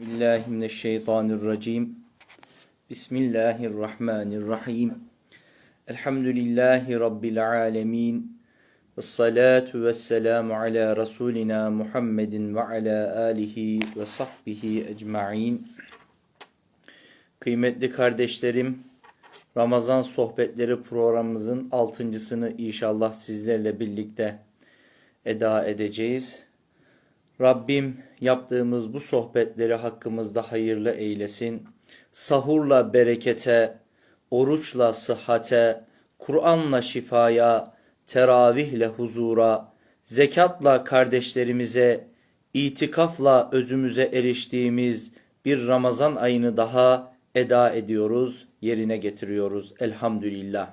mineşşeytanirracim. Bismillahirrahmanirrahim. Elhamdülillahi rabbil alamin. Ves salatu vesselamu ala rasulina Muhammedin ve ala alihi ve sahbihi ecmaîn. Kıymetli kardeşlerim, Ramazan sohbetleri programımızın altıncısını inşallah sizlerle birlikte eda edeceğiz. Rabbim yaptığımız bu sohbetleri hakkımızda hayırlı eylesin. Sahurla berekete, oruçla sıhhate, Kur'anla şifaya, teravihle huzura, zekatla kardeşlerimize, itikafla özümüze eriştiğimiz bir Ramazan ayını daha eda ediyoruz, yerine getiriyoruz elhamdülillah.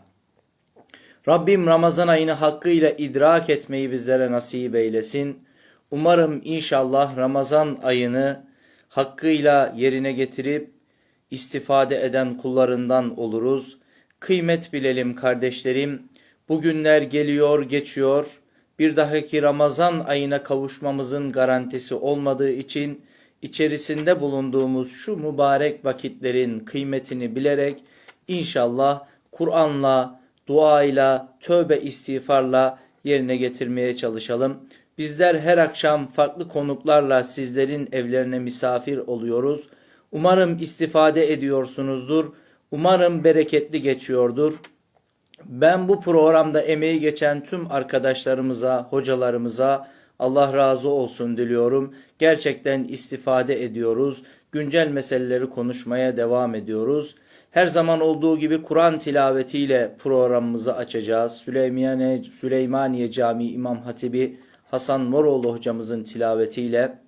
Rabbim Ramazan ayını hakkıyla idrak etmeyi bizlere nasip eylesin. Umarım inşallah Ramazan ayını hakkıyla yerine getirip istifade eden kullarından oluruz. Kıymet bilelim kardeşlerim. Bugünler geliyor, geçiyor. Bir dahaki Ramazan ayına kavuşmamızın garantisi olmadığı için içerisinde bulunduğumuz şu mübarek vakitlerin kıymetini bilerek inşallah Kur'an'la, duayla, tövbe istiğfarla yerine getirmeye çalışalım. Bizler her akşam farklı konuklarla sizlerin evlerine misafir oluyoruz. Umarım istifade ediyorsunuzdur. Umarım bereketli geçiyordur. Ben bu programda emeği geçen tüm arkadaşlarımıza, hocalarımıza Allah razı olsun diliyorum. Gerçekten istifade ediyoruz. Güncel meseleleri konuşmaya devam ediyoruz. Her zaman olduğu gibi Kur'an tilavetiyle programımızı açacağız. Süleymaniye, Süleymaniye Camii İmam Hatibi Hasan Moroğlu hocamızın tilavetiyle.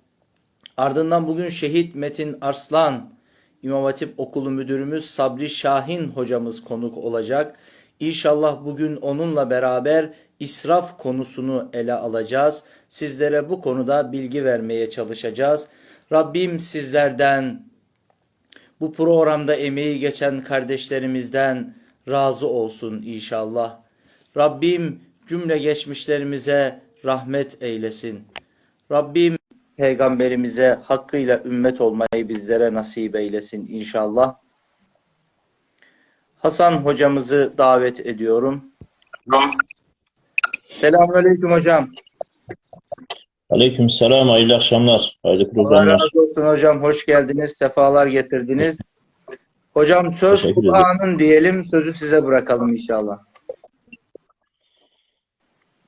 Ardından bugün Şehit Metin Arslan İmam Hatip Okulu Müdürümüz Sabri Şahin hocamız konuk olacak. İnşallah bugün onunla beraber israf konusunu ele alacağız. Sizlere bu konuda bilgi vermeye çalışacağız. Rabbim sizlerden bu programda emeği geçen kardeşlerimizden razı olsun inşallah. Rabbim cümle geçmişlerimize rahmet eylesin. Rabbim peygamberimize hakkıyla ümmet olmayı bizlere nasip eylesin inşallah. Hasan hocamızı davet ediyorum. Selamünaleyküm hocam. Aleyküm selam, hayırlı akşamlar, hayırlı Allah programlar. razı olsun hocam. Hoş geldiniz. Sefalar getirdiniz. Hocam söz. Kur'an'ın diyelim. Sözü size bırakalım inşallah.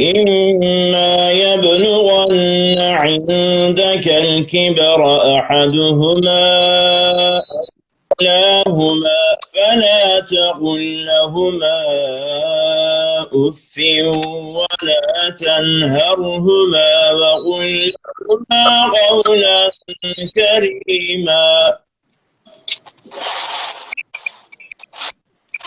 إما يبلغن عندك الكبر أحدهما كلاهما فلا تقل لهما أف ولا تنهرهما وقل لهما قولا كريما.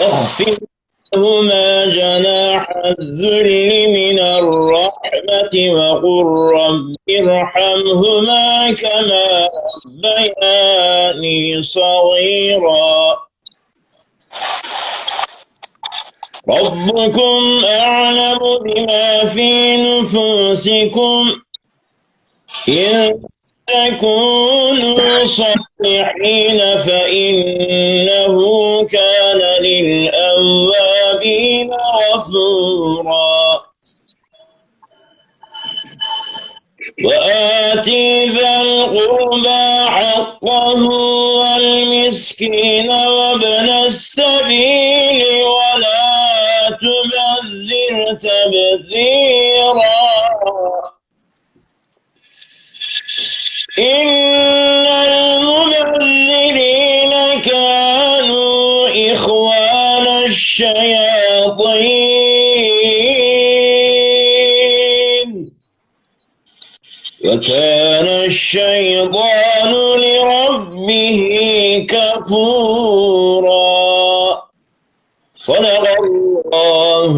اخفض لهما جناح الذل من الرحمة وقل رب ارحمهما كما ربياني صغيرا. ربكم أعلم بما في نفوسكم إن تكونوا صالحين فإنه كان للأوابين ذا القربى حقه والمسكين وابن السبيل ولا تبذر تبذيرا. إن المبذرين كانوا إخوان الشياطين. وكان الشيطان الشيطان لربه كفورا صدق الله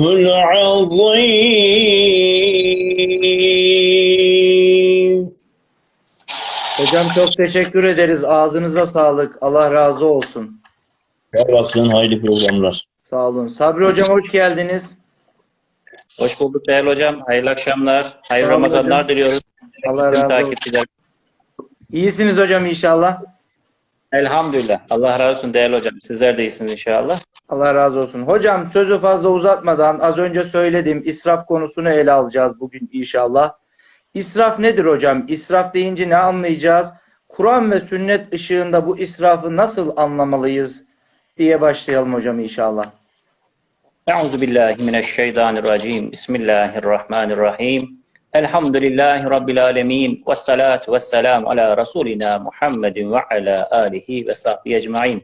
العظيم Hocam çok teşekkür ederiz. Ağzınıza sağlık. Allah razı olsun. Yarasın hayırlı programlar. Sağ olun. Sabri hocam hoş geldiniz. Hoş bulduk değerli hocam. Hayırlı akşamlar. Hayırlı Sağ olun Ramazanlar hocam. diliyoruz. Allah razı olsun. takipçiler. İyisiniz hocam inşallah. Elhamdülillah. Allah razı olsun değerli hocam. Sizler de iyisiniz inşallah. Allah razı olsun. Hocam sözü fazla uzatmadan az önce söyledim israf konusunu ele alacağız bugün inşallah. İsraf nedir hocam? İsraf deyince ne anlayacağız? Kur'an ve sünnet ışığında bu israfı nasıl anlamalıyız diye başlayalım hocam inşallah. Euzu billahi mineşşeytanirracim. Bismillahirrahmanirrahim. Elhamdülillahi rabbil alamin. Ves salatu vesselam ala rasulina Muhammedin ve ala alihi ve sahbihi ecmaîn.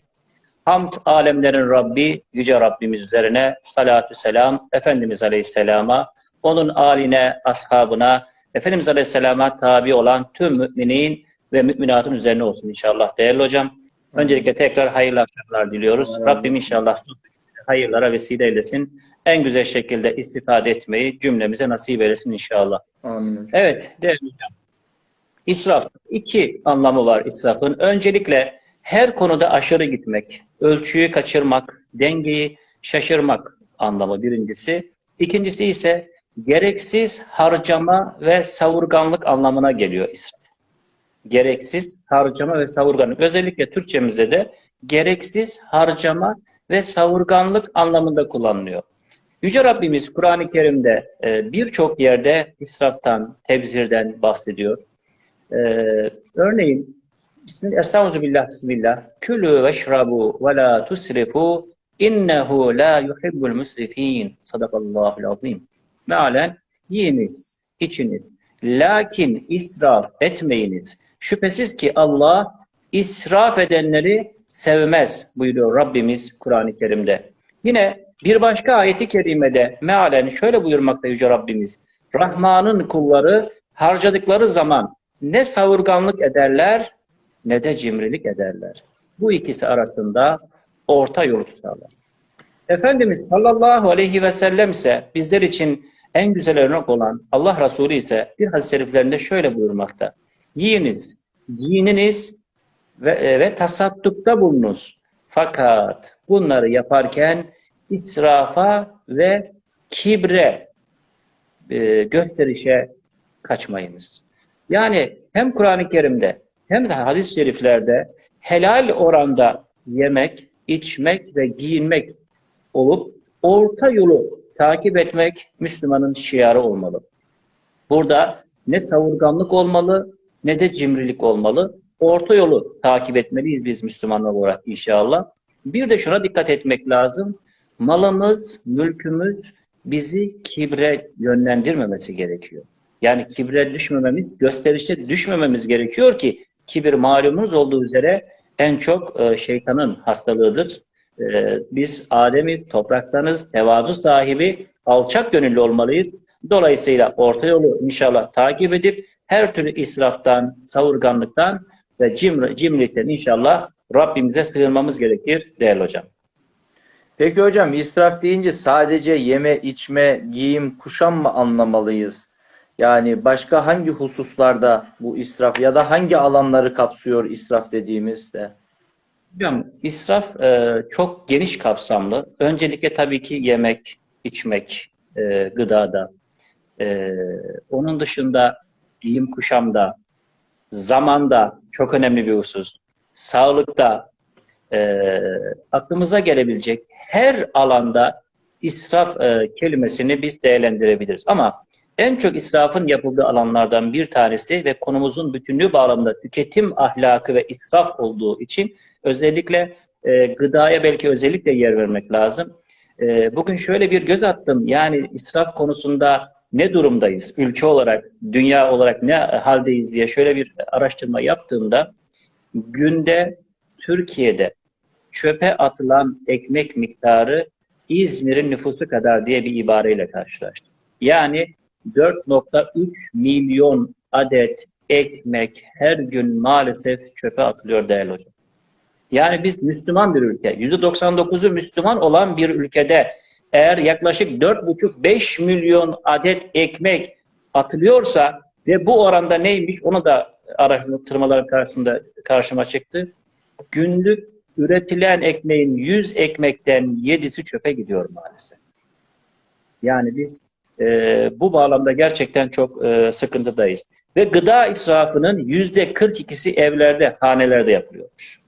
Hamd alemlerin Rabbi, yüce Rabbimiz üzerine salatü selam Efendimiz Aleyhisselam'a, onun aline, ashabına, Efendimiz Aleyhisselam'a tabi olan tüm müminin ve müminatın üzerine olsun inşallah değerli hocam. Öncelikle tekrar hayırlı akşamlar diliyoruz. Rabbim inşallah hayırlara vesile eylesin. En güzel şekilde istifade etmeyi cümlemize nasip eylesin inşallah. Amin hocam. Evet değerli hocam. İsraf. iki anlamı var israfın. Öncelikle her konuda aşırı gitmek, ölçüyü kaçırmak, dengeyi şaşırmak anlamı birincisi. İkincisi ise gereksiz harcama ve savurganlık anlamına geliyor israf. Gereksiz harcama ve savurganlık. Özellikle Türkçemizde de gereksiz harcama ve savurganlık anlamında kullanılıyor. Yüce Rabbimiz Kur'an-ı Kerim'de e, birçok yerde israftan, tebzirden bahsediyor. Ee, örneğin Bismillah, Estağfirullah, Bismillah. Külü veşrabu ve la tusrifu innehu la yuhibbul musrifin. Sadakallahul azim. Mealen yiyiniz, içiniz. Lakin israf etmeyiniz. Şüphesiz ki Allah israf edenleri sevmez buyuruyor Rabbimiz Kur'an-ı Kerim'de. Yine bir başka ayeti kerimede mealen şöyle buyurmakta Yüce Rabbimiz. Rahman'ın kulları harcadıkları zaman ne savurganlık ederler ne de cimrilik ederler. Bu ikisi arasında orta yolu tutarlar. Efendimiz sallallahu aleyhi ve sellem ise bizler için en güzel örnek olan Allah Resulü ise bir hadis-i şeriflerinde şöyle buyurmakta. Yiyiniz, giyininiz ve, ve tasaddukta bulunuz. Fakat bunları yaparken israfa ve kibre e, gösterişe kaçmayınız. Yani hem Kur'an-ı Kerim'de hem de hadis-i şeriflerde helal oranda yemek, içmek ve giyinmek olup orta yolu takip etmek Müslümanın şiarı olmalı. Burada ne savurganlık olmalı ne de cimrilik olmalı. Orta yolu takip etmeliyiz biz Müslümanlar olarak inşallah. Bir de şuna dikkat etmek lazım. Malımız, mülkümüz bizi kibre yönlendirmemesi gerekiyor. Yani kibre düşmememiz, gösterişe düşmememiz gerekiyor ki kibir malumunuz olduğu üzere en çok e, şeytanın hastalığıdır. E, biz Adem'iz, topraktanız, tevazu sahibi, alçak gönüllü olmalıyız. Dolayısıyla orta yolu inşallah takip edip her türlü israftan, savurganlıktan ve cimri, cimrilikten inşallah Rabbimize sığınmamız gerekir değerli hocam. Peki hocam israf deyince sadece yeme, içme, giyim, kuşam mı anlamalıyız? Yani başka hangi hususlarda bu israf ya da hangi alanları kapsıyor israf dediğimizde? Hocam israf e, çok geniş kapsamlı. Öncelikle tabii ki yemek, içmek, e, gıdada. E, onun dışında giyim kuşamda, zamanda çok önemli bir husus. Sağlıkta, e, aklımıza gelebilecek her alanda israf e, kelimesini biz değerlendirebiliriz. Ama en çok israfın yapıldığı alanlardan bir tanesi ve konumuzun bütünlüğü bağlamında tüketim ahlakı ve israf olduğu için özellikle e, gıdaya belki özellikle yer vermek lazım. E, bugün şöyle bir göz attım. Yani israf konusunda ne durumdayız? Ülke olarak, dünya olarak ne haldeyiz diye şöyle bir araştırma yaptığımda günde Türkiye'de çöpe atılan ekmek miktarı İzmir'in nüfusu kadar diye bir ibareyle karşılaştım. Yani 4.3 milyon adet ekmek her gün maalesef çöpe atılıyor değerli hocam. Yani biz Müslüman bir ülke, %99'u Müslüman olan bir ülkede eğer yaklaşık 4,5-5 milyon adet ekmek atılıyorsa ve bu oranda neymiş onu da araştırmaların karşısında karşıma çıktı. Günlük üretilen ekmeğin 100 ekmekten 7'si çöpe gidiyor maalesef. Yani biz e, bu bağlamda gerçekten çok e, sıkıntıdayız. Ve gıda israfının yüzde 42'si evlerde, hanelerde yapılıyormuş.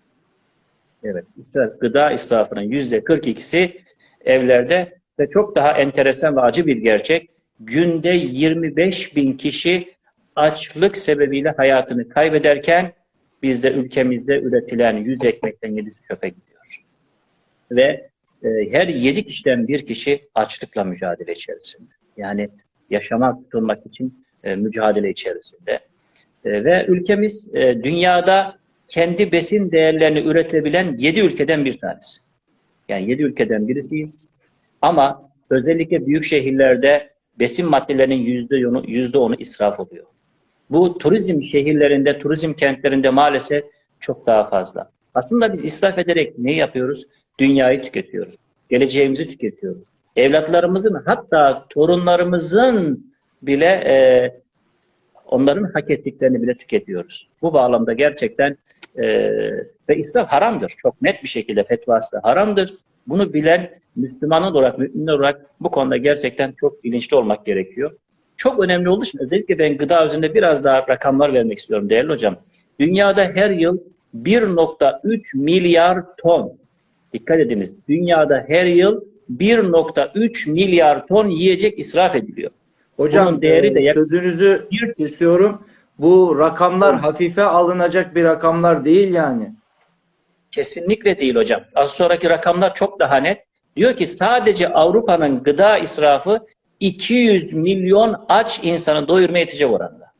Evet, israf, gıda israfının yüzde 42'si evlerde ve çok daha enteresan ve acı bir gerçek. Günde 25 bin kişi açlık sebebiyle hayatını kaybederken bizde ülkemizde üretilen 100 ekmekten 7'si çöpe gidiyor. Ve e, her 7 kişiden bir kişi açlıkla mücadele içerisinde. Yani yaşama tutulmak için e, mücadele içerisinde. E, ve ülkemiz e, dünyada kendi besin değerlerini üretebilen 7 ülkeden bir tanesi. Yani 7 ülkeden birisiyiz. Ama özellikle büyük şehirlerde besin maddelerinin %10'u %10'u israf oluyor. Bu turizm şehirlerinde, turizm kentlerinde maalesef çok daha fazla. Aslında biz israf ederek ne yapıyoruz? Dünyayı tüketiyoruz. Geleceğimizi tüketiyoruz. Evlatlarımızın hatta torunlarımızın bile e, onların hak ettiklerini bile tüketiyoruz. Bu bağlamda gerçekten e, ve israf haramdır. Çok net bir şekilde fetvası da haramdır. Bunu bilen Müslüman olarak, mümin olarak bu konuda gerçekten çok bilinçli olmak gerekiyor. Çok önemli olduğu için özellikle ben gıda üzerinde biraz daha rakamlar vermek istiyorum değerli hocam. Dünyada her yıl 1.3 milyar ton, dikkat ediniz, dünyada her yıl 1.3 milyar ton yiyecek israf ediliyor. Hocam Bunun değeri de e, yak- sözünüzü Bir- kesiyorum. Bu rakamlar hafife alınacak bir rakamlar değil yani. Kesinlikle değil hocam. Az sonraki rakamlar çok daha net. Diyor ki sadece Avrupa'nın gıda israfı 200 milyon aç insanı doyurmaya yetecek oranda.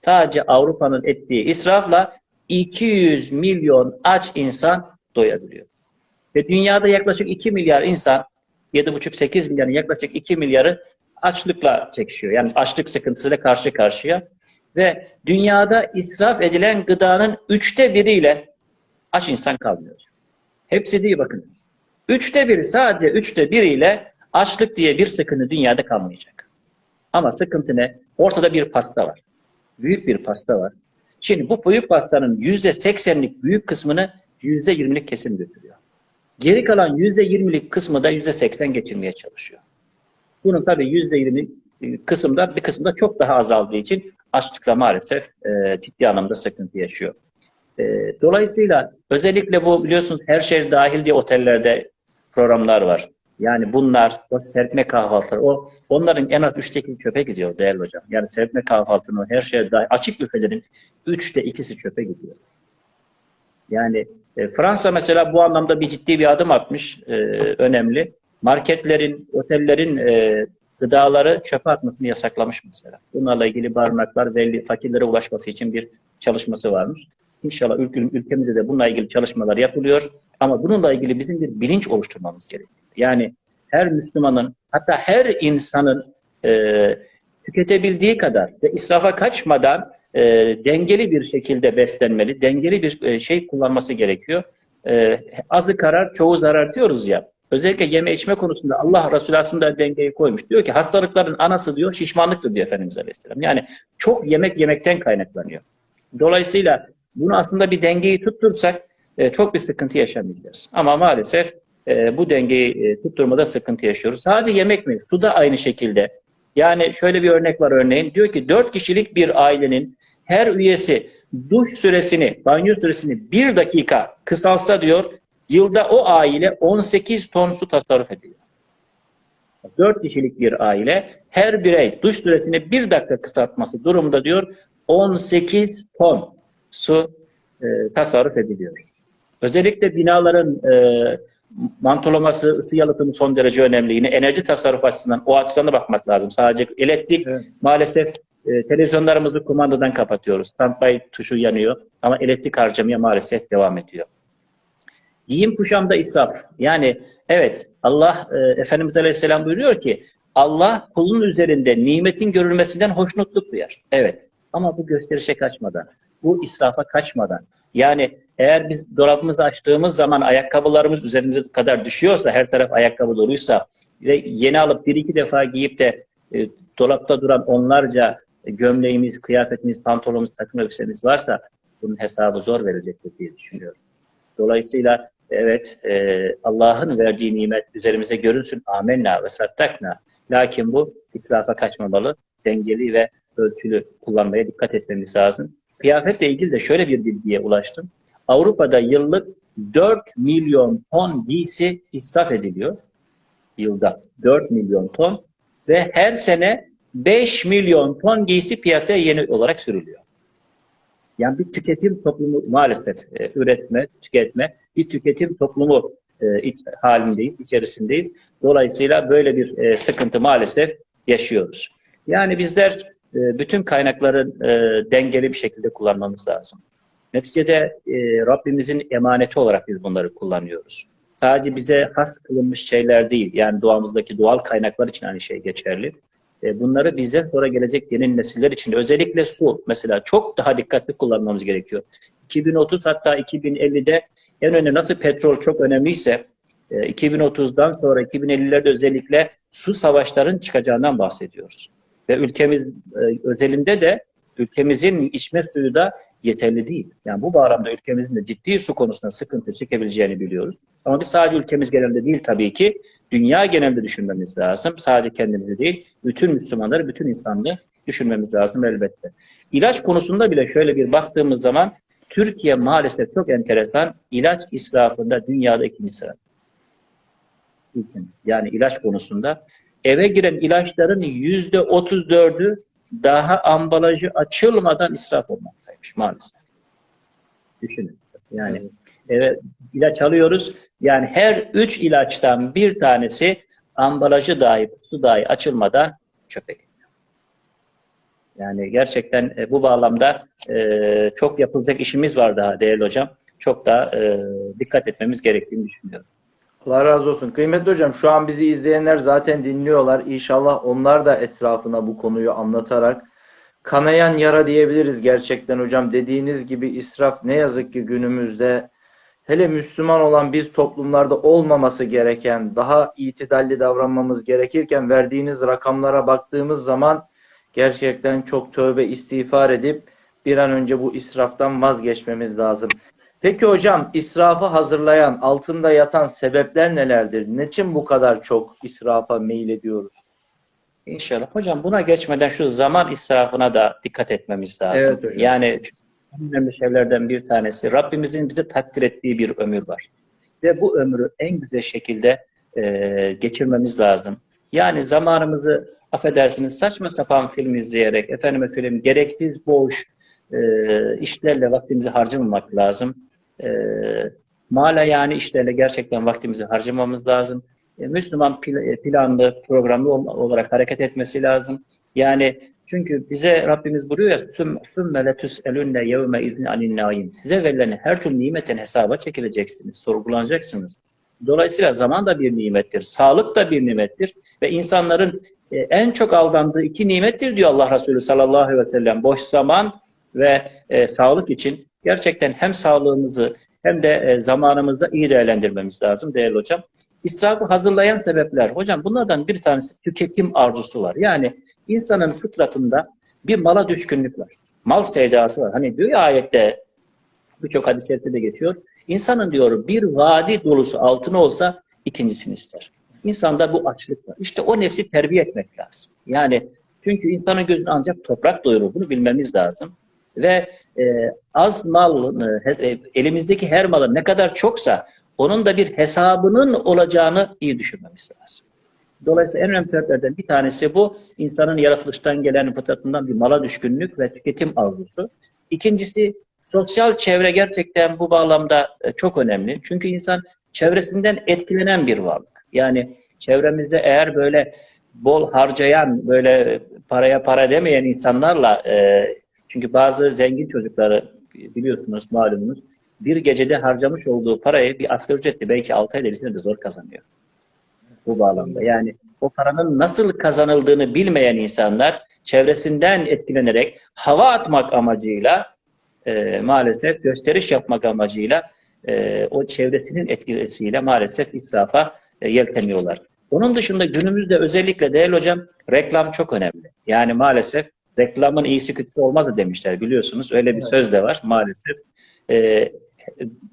Sadece Avrupa'nın ettiği israfla 200 milyon aç insan doyabiliyor. Ve dünyada yaklaşık 2 milyar insan, 7,5-8 milyarın yaklaşık 2 milyarı açlıkla çekişiyor. Yani açlık sıkıntısıyla karşı karşıya. Ve dünyada israf edilen gıdanın üçte biriyle aç insan kalmıyor. Hepsi değil bakınız. Üçte biri sadece üçte biriyle açlık diye bir sıkıntı dünyada kalmayacak. Ama sıkıntı ne? Ortada bir pasta var. Büyük bir pasta var. Şimdi bu büyük pastanın yüzde seksenlik büyük kısmını yüzde yirmilik kesim götürüyor. Geri kalan yüzde yirmilik kısmı da yüzde seksen geçirmeye çalışıyor. Bunun tabii yüzde yirmi kısımda bir kısımda çok daha azaldığı için açlıkla maalesef e, ciddi anlamda sıkıntı yaşıyor. E, dolayısıyla özellikle bu biliyorsunuz her şey dahil diye otellerde programlar var. Yani bunlar, o serpme kahvaltıları, o onların en az üçte ikisi çöpe gidiyor değerli hocam. Yani serpme kahvaltının her şey dahil, açık büfelerin üçte ikisi çöpe gidiyor. Yani e, Fransa mesela bu anlamda bir ciddi bir adım atmış, e, önemli. Marketlerin, otellerin e, gıdaları çöpe atmasını yasaklamış mesela. Bunlarla ilgili barınaklar ve fakirlere ulaşması için bir çalışması varmış. İnşallah ülke, ülkemizde de bununla ilgili çalışmalar yapılıyor. Ama bununla ilgili bizim bir bilinç oluşturmamız gerekiyor. Yani her Müslümanın, hatta her insanın e, tüketebildiği kadar ve israfa kaçmadan e, dengeli bir şekilde beslenmeli, dengeli bir e, şey kullanması gerekiyor. E, azı karar, çoğu zarar diyoruz ya. Özellikle yeme içme konusunda Allah Resulü aslında dengeyi koymuş. Diyor ki hastalıkların anası diyor şişmanlıktır diyor Efendimiz Aleyhisselam. Yani çok yemek yemekten kaynaklanıyor. Dolayısıyla bunu aslında bir dengeyi tuttursak e, çok bir sıkıntı yaşamayacağız. Ama maalesef e, bu dengeyi e, tutturmada sıkıntı yaşıyoruz. Sadece yemek mi? Su da aynı şekilde. Yani şöyle bir örnek var örneğin. Diyor ki 4 kişilik bir ailenin her üyesi duş süresini, banyo süresini bir dakika kısalsa diyor, yılda o aile 18 ton su tasarruf ediyor. 4 kişilik bir aile her birey duş süresini bir dakika kısaltması durumunda diyor 18 ton su e, tasarruf ediliyor. Özellikle binaların e, mantolaması, ısı yalıtımı son derece önemli. Yine enerji tasarrufu açısından o açıdan da bakmak lazım. Sadece elektrik Evet. maalesef e, televizyonlarımızı kumandadan kapatıyoruz. Standby tuşu yanıyor ama elektrik harcamaya maalesef devam ediyor. Giyim kuşamda israf. Yani evet Allah e, Efendimiz Aleyhisselam buyuruyor ki Allah kulun üzerinde nimetin görülmesinden hoşnutluk duyar. Evet. Ama bu gösterişe kaçmadan, bu israfa kaçmadan. Yani eğer biz dolabımızı açtığımız zaman ayakkabılarımız üzerimize kadar düşüyorsa, her taraf ayakkabı doluysa ve yeni alıp bir iki defa giyip de e, dolapta duran onlarca gömleğimiz, kıyafetimiz, pantolonumuz, takım elbisemiz varsa bunun hesabı zor verecektir diye düşünüyorum. Dolayısıyla evet e, Allah'ın verdiği nimet üzerimize görünsün. Amenna ve sattakna. Lakin bu israfa kaçmamalı. Dengeli ve ölçülü kullanmaya dikkat etmemiz lazım. Kıyafetle ilgili de şöyle bir bilgiye ulaştım. Avrupa'da yıllık 4 milyon ton giysi israf ediliyor. Yılda 4 milyon ton ve her sene 5 milyon ton giysi piyasaya yeni olarak sürülüyor. Yani bir tüketim toplumu maalesef e, üretme, tüketme, bir tüketim toplumu e, iç, halindeyiz, içerisindeyiz. Dolayısıyla böyle bir e, sıkıntı maalesef yaşıyoruz. Yani bizler e, bütün kaynakları e, dengeli bir şekilde kullanmamız lazım. Neticede e, Rabbimizin emaneti olarak biz bunları kullanıyoruz. Sadece bize has kılınmış şeyler değil, yani doğamızdaki doğal kaynaklar için aynı şey geçerli. E, bunları bizden sonra gelecek yeni nesiller için özellikle su mesela çok daha dikkatli kullanmamız gerekiyor. 2030 hatta 2050'de en önemli nasıl petrol çok önemliyse e, 2030'dan sonra 2050'lerde özellikle su savaşların çıkacağından bahsediyoruz. Ve ülkemiz e, özelinde de ülkemizin içme suyu da yeterli değil. Yani bu bağlamda ülkemizin de ciddi su konusunda sıkıntı çekebileceğini biliyoruz. Ama biz sadece ülkemiz genelinde değil tabii ki dünya genelinde düşünmemiz lazım. Sadece kendimizi değil, bütün Müslümanları, bütün insanlığı düşünmemiz lazım elbette. İlaç konusunda bile şöyle bir baktığımız zaman Türkiye maalesef çok enteresan ilaç israfında dünyada ikinci sıra. Yani ilaç konusunda eve giren ilaçların yüzde 34'ü daha ambalajı açılmadan israf olmaktaymış maalesef. Düşünün. Yani eve ilaç alıyoruz. Yani her üç ilaçtan bir tanesi ambalajı dahi, su dahi açılmadan çöpe gidiyor. Yani gerçekten e, bu bağlamda e, çok yapılacak işimiz var daha değerli hocam. Çok da e, dikkat etmemiz gerektiğini düşünüyorum. Allah razı olsun. Kıymetli hocam şu an bizi izleyenler zaten dinliyorlar. İnşallah onlar da etrafına bu konuyu anlatarak kanayan yara diyebiliriz gerçekten hocam. Dediğiniz gibi israf ne yazık ki günümüzde hele Müslüman olan biz toplumlarda olmaması gereken, daha itidalli davranmamız gerekirken verdiğiniz rakamlara baktığımız zaman gerçekten çok tövbe istiğfar edip bir an önce bu israftan vazgeçmemiz lazım. Peki hocam israfı hazırlayan, altında yatan sebepler nelerdir? Niçin bu kadar çok israfa meylediyoruz? İnşallah. Hocam buna geçmeden şu zaman israfına da dikkat etmemiz lazım. Evet hocam. Yani en önemli şeylerden bir tanesi Rabbimizin bize takdir ettiği bir ömür var. Ve bu ömrü en güzel şekilde e, geçirmemiz lazım. Yani zamanımızı affedersiniz saçma sapan film izleyerek, efendime söyleyeyim gereksiz boş e, işlerle vaktimizi harcamamak lazım. E, mala yani işlerle gerçekten vaktimizi harcamamız lazım. E, Müslüman pl- planlı, programlı ol- olarak hareket etmesi lazım. Yani çünkü bize Rabbimiz buyuruyor ya süm sümme letüselünne yevme izni anin naim. Size verilen her türlü nimetin hesaba çekileceksiniz, sorgulanacaksınız. Dolayısıyla zaman da bir nimettir, sağlık da bir nimettir ve insanların e, en çok aldandığı iki nimettir diyor Allah Resulü sallallahu aleyhi ve sellem. Boş zaman ve e, sağlık için gerçekten hem sağlığımızı hem de e, zamanımızı iyi değerlendirmemiz lazım değerli hocam. İsrafı hazırlayan sebepler. Hocam bunlardan bir tanesi tüketim arzusu var. Yani insanın fıtratında bir mala düşkünlük var. Mal sevdası var. Hani diyor ya ayette birçok şerifte de geçiyor. İnsanın diyor bir vadi dolusu altın olsa ikincisini ister. İnsanda bu açlık var. İşte o nefsi terbiye etmek lazım. Yani çünkü insanın gözünü ancak toprak doyurur. Bunu bilmemiz lazım. Ve e, az mal, e, elimizdeki her malın ne kadar çoksa onun da bir hesabının olacağını iyi düşünmemiz lazım. Dolayısıyla en önemli sebeplerden bir tanesi bu. insanın yaratılıştan gelen fıtratından bir mala düşkünlük ve tüketim arzusu. İkincisi sosyal çevre gerçekten bu bağlamda e, çok önemli. Çünkü insan çevresinden etkilenen bir varlık. Yani çevremizde eğer böyle bol harcayan, böyle paraya para demeyen insanlarla e, çünkü bazı zengin çocukları biliyorsunuz malumunuz bir gecede harcamış olduğu parayı bir asgari ücretli belki 6 ay derisinde de zor kazanıyor. bu bağlamda. Yani o paranın nasıl kazanıldığını bilmeyen insanlar çevresinden etkilenerek hava atmak amacıyla e, maalesef gösteriş yapmak amacıyla e, o çevresinin etkisiyle maalesef israfa e, yelteniyorlar. Onun dışında günümüzde özellikle değerli hocam reklam çok önemli. Yani maalesef reklamın iyisi kötüsü olmaz da demişler biliyorsunuz. Öyle bir söz de var maalesef. E,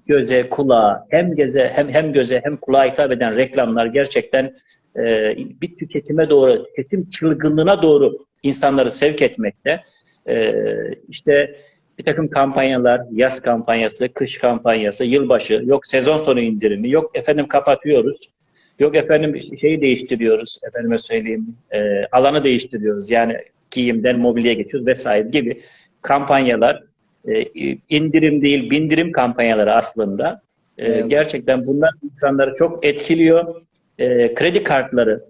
göze, kulağa, hem göze hem hem göze hem kulağa hitap eden reklamlar gerçekten e, bir tüketime doğru, tüketim çılgınlığına doğru insanları sevk etmekte. E, işte bir takım kampanyalar, yaz kampanyası, kış kampanyası, yılbaşı, yok sezon sonu indirimi, yok efendim kapatıyoruz, yok efendim şeyi değiştiriyoruz, efendime söyleyeyim, e, alanı değiştiriyoruz. Yani giyimden mobilyaya geçiyoruz vesaire gibi kampanyalar, e, indirim değil bindirim kampanyaları aslında. E, Evet. gerçekten bunlar insanları çok etkiliyor. E, kredi kartları,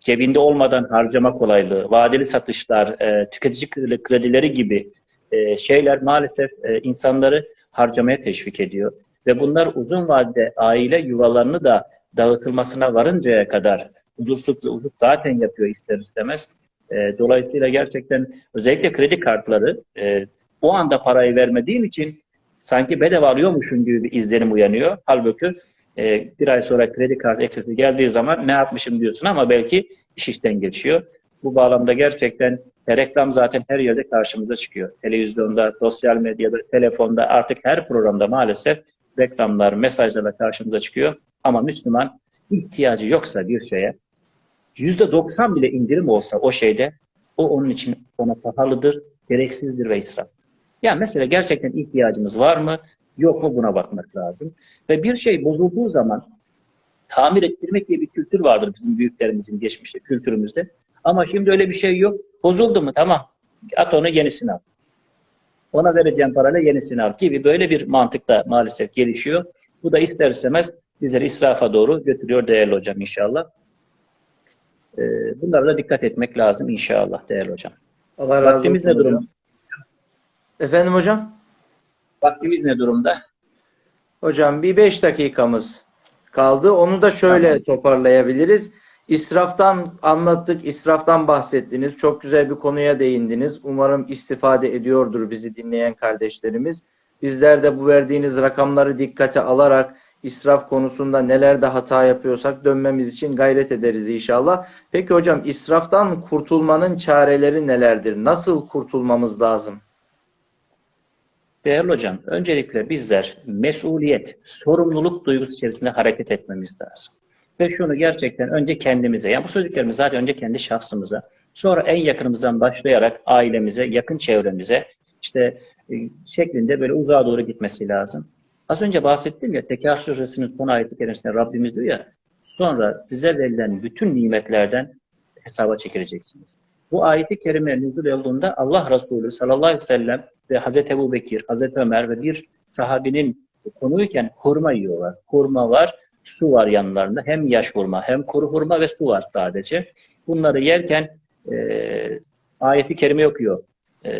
cebinde olmadan harcama kolaylığı, vadeli satışlar, e, tüketici kredileri gibi e, şeyler maalesef e, insanları harcamaya teşvik ediyor. Ve bunlar uzun vadede aile yuvalarını da dağıtılmasına varıncaya kadar huzursuzluk zaten yapıyor ister istemez. E, dolayısıyla gerçekten özellikle kredi kartları e, o anda parayı vermediğin için sanki bedava alıyormuşsun gibi bir izlenim uyanıyor. Halbuki e, bir ay sonra kredi kartı eksesi geldiği zaman ne yapmışım diyorsun ama belki iş işten geçiyor. Bu bağlamda gerçekten reklam zaten her yerde karşımıza çıkıyor. Televizyonda, sosyal medyada, telefonda artık her programda maalesef reklamlar, mesajlarla karşımıza çıkıyor. Ama Müslüman ihtiyacı yoksa bir şeye %90 bile indirim olsa o şeyde o onun için ona pahalıdır, gereksizdir ve israf. Yani mesela gerçekten ihtiyacımız var mı, yok mu buna bakmak lazım. Ve bir şey bozulduğu zaman tamir ettirmek diye bir kültür vardır bizim büyüklerimizin geçmişte kültürümüzde. Ama şimdi öyle bir şey yok. Bozuldu mu tamam. At onu yenisini al. Ona vereceğim parayla yenisini al gibi böyle bir mantık da maalesef gelişiyor. Bu da ister istemez bizleri israfa doğru götürüyor değerli hocam inşallah. Ee, bunlara da dikkat etmek lazım inşallah değerli hocam. Allah razı Vaktimiz olsun ne durumda? Efendim hocam? Vaktimiz ne durumda? Hocam bir 5 dakikamız kaldı. Onu da şöyle Tamam. toparlayabiliriz. İsraftan anlattık, israftan bahsettiniz. Çok güzel bir konuya değindiniz. Umarım istifade ediyordur bizi dinleyen kardeşlerimiz. Bizler de bu verdiğiniz rakamları dikkate alarak israf konusunda nelerde hata yapıyorsak dönmemiz için gayret ederiz inşallah. Peki hocam israftan kurtulmanın çareleri nelerdir? Nasıl kurtulmamız lazım? Değerli hocam, öncelikle bizler mesuliyet, sorumluluk duygusu içerisinde hareket etmemiz lazım. Ve şunu gerçekten önce kendimize, yani bu söylediklerimiz zaten önce kendi şahsımıza, sonra en yakınımızdan başlayarak ailemize, yakın çevremize, işte e, şeklinde böyle uzağa doğru gitmesi lazım. Az önce bahsettim ya, Tekâr Suresinin son ayeti kerimesinde Rabbimiz diyor ya, sonra size verilen bütün nimetlerden hesaba çekileceksiniz. Bu ayeti kerime nüzul olduğunda Allah Resulü sallallahu aleyhi ve sellem ve Hazreti Ebu Bekir, Hazreti Ömer ve bir sahabinin konuyken hurma yiyorlar. Hurma var, su var yanlarında. Hem yaş hurma hem kuru hurma ve su var sadece. Bunları yerken e, ayeti kerime okuyor e,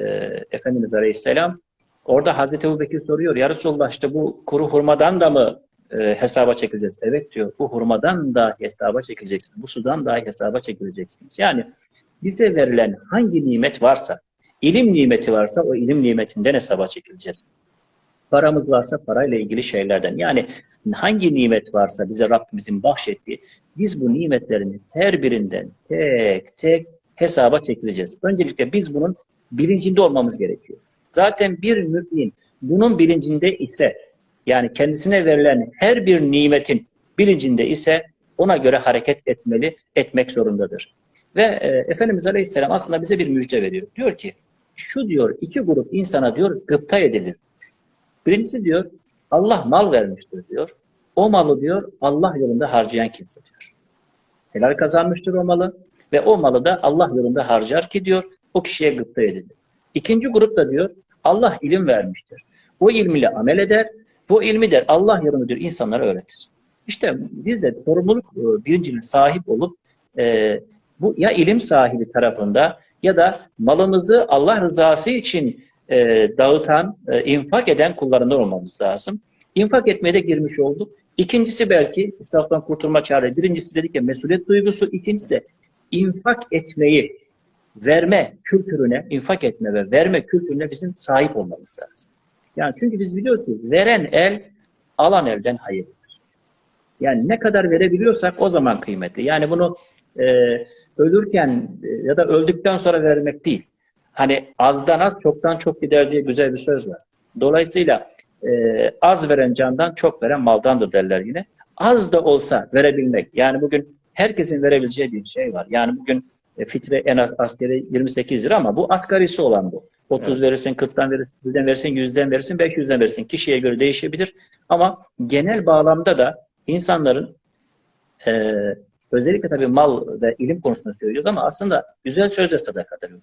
Efendimiz Aleyhisselam. Orada Hazreti Ebu Bekir soruyor. Ya Resulullah işte bu kuru hurmadan da mı e, hesaba çekileceğiz? Evet diyor. Bu hurmadan da hesaba çekileceksiniz. Bu sudan da hesaba çekileceksiniz. Yani bize verilen hangi nimet varsa, ilim nimeti varsa o ilim nimetinden hesaba çekileceğiz. Paramız varsa parayla ilgili şeylerden. Yani hangi nimet varsa bize Rabbimizin bahşettiği, biz bu nimetlerin her birinden tek tek hesaba çekileceğiz. Öncelikle biz bunun bilincinde olmamız gerekiyor. Zaten bir mümin bunun bilincinde ise, yani kendisine verilen her bir nimetin bilincinde ise ona göre hareket etmeli, etmek zorundadır. Ve e, Efendimiz Aleyhisselam aslında bize bir müjde veriyor. Diyor ki, şu diyor iki grup insana diyor gıpta edilir. Birincisi diyor Allah mal vermiştir diyor. O malı diyor Allah yolunda harcayan kimse diyor. Helal kazanmıştır o malı ve o malı da Allah yolunda harcar ki diyor o kişiye gıpta edilir. İkinci grup da diyor Allah ilim vermiştir. O ilmiyle amel eder. Bu ilmi de Allah yolunda diyor insanlara öğretir. İşte biz de sorumluluk e, bilincine sahip olup e, bu ya ilim sahibi tarafında ya da malımızı Allah rızası için e, dağıtan, e, infak eden kullarından olmamız lazım. İnfak etmeye de girmiş olduk. İkincisi belki israftan kurtulma çare. Birincisi dedik ya mesuliyet duygusu. İkincisi de infak etmeyi, verme kültürüne, infak etme ve verme kültürüne bizim sahip olmamız lazım. Yani çünkü biz biliyoruz ki veren el alan elden hayırlıdır. Yani ne kadar verebiliyorsak o zaman kıymetli. Yani bunu e, ölürken e, ya da öldükten sonra vermek değil. Hani azdan az çoktan çok gider diye güzel bir söz var. Dolayısıyla e, az veren candan çok veren maldandır derler yine. Az da olsa verebilmek. Yani bugün herkesin verebileceği bir şey var. Yani bugün e, fitre en az askeri 28 lira ama bu asgarisi olan bu. 30 verirsin, 40'tan verirsin, 100'den verirsin, 100'den verirsin, 500'den verirsin. Kişiye göre değişebilir. Ama genel bağlamda da insanların e, özellikle tabii mal ve ilim konusunda söylüyoruz ama aslında güzel söz de sadakadır. Yani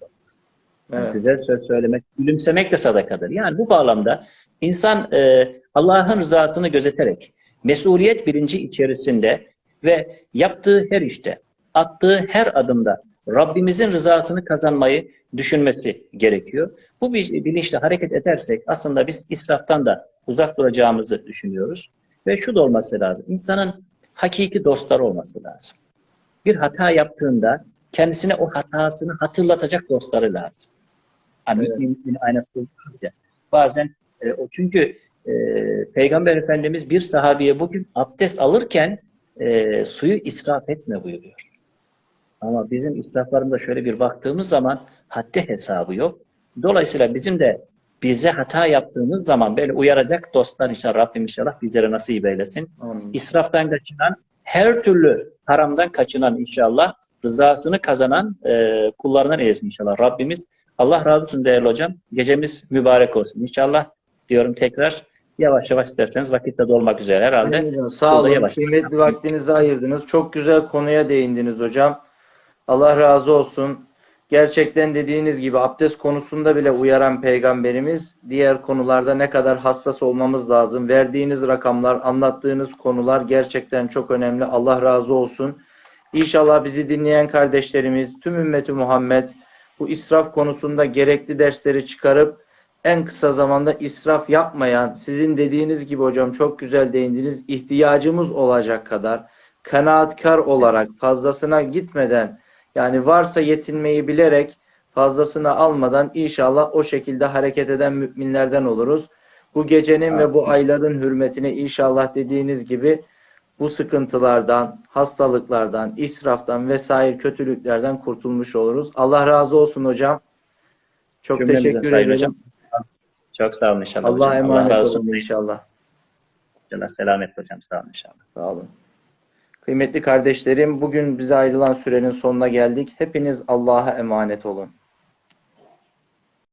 Evet. Güzel söz söylemek, gülümsemek de sadakadır. Yani bu bağlamda insan e, Allah'ın rızasını gözeterek, mesuliyet bilinci içerisinde ve yaptığı her işte, attığı her adımda Rabbimizin rızasını kazanmayı düşünmesi gerekiyor. Bu bi- bilinçle hareket edersek aslında biz israftan da uzak duracağımızı düşünüyoruz. Ve şu da olması lazım. İnsanın hakiki dostları olması lazım. Bir hata yaptığında kendisine o hatasını hatırlatacak dostları lazım. Hani Evet. mümin aynası diyoruz ya. Bazen e, o çünkü e, Peygamber Efendimiz bir sahabiye bugün abdest alırken e, suyu israf etme buyuruyor. Ama bizim israflarımda şöyle bir baktığımız zaman haddi hesabı yok. Dolayısıyla bizim de bize hata yaptığımız zaman böyle uyaracak dostlar inşallah Rabbim inşallah bizlere nasip eylesin. Amin. İsraftan kaçınan, her türlü haramdan kaçınan inşallah rızasını kazanan e, kullarından eylesin inşallah Rabbimiz. Allah razı olsun değerli hocam. Gecemiz mübarek olsun. İnşallah diyorum tekrar yavaş yavaş isterseniz vakitte dolmak üzere herhalde. Hocam. Sağ olun. Kıymetli vaktinizi ayırdınız. Çok güzel konuya değindiniz hocam. Allah razı olsun. Gerçekten dediğiniz gibi abdest konusunda bile uyaran peygamberimiz diğer konularda ne kadar hassas olmamız lazım. Verdiğiniz rakamlar, anlattığınız konular gerçekten çok önemli. Allah razı olsun. İnşallah bizi dinleyen kardeşlerimiz, tüm ümmeti Muhammed bu israf konusunda gerekli dersleri çıkarıp en kısa zamanda israf yapmayan, sizin dediğiniz gibi hocam çok güzel değindiniz, ihtiyacımız olacak kadar kanaatkar olarak fazlasına gitmeden yani varsa yetinmeyi bilerek fazlasını almadan inşallah o şekilde hareket eden müminlerden oluruz. Bu gecenin ve bu ayların hürmetine inşallah dediğiniz gibi bu sıkıntılardan, hastalıklardan, israftan vesaire kötülüklerden kurtulmuş oluruz. Allah razı olsun hocam. Çok Cümlemize teşekkür ederim. hocam. Çok sağ olun inşallah Allah'a hocam. emanet Allah razı olun olsun. inşallah. İnşallah selamet hocam. Sağ olun inşallah. Sağ olun. Kıymetli kardeşlerim, bugün bize ayrılan sürenin sonuna geldik. Hepiniz Allah'a emanet olun.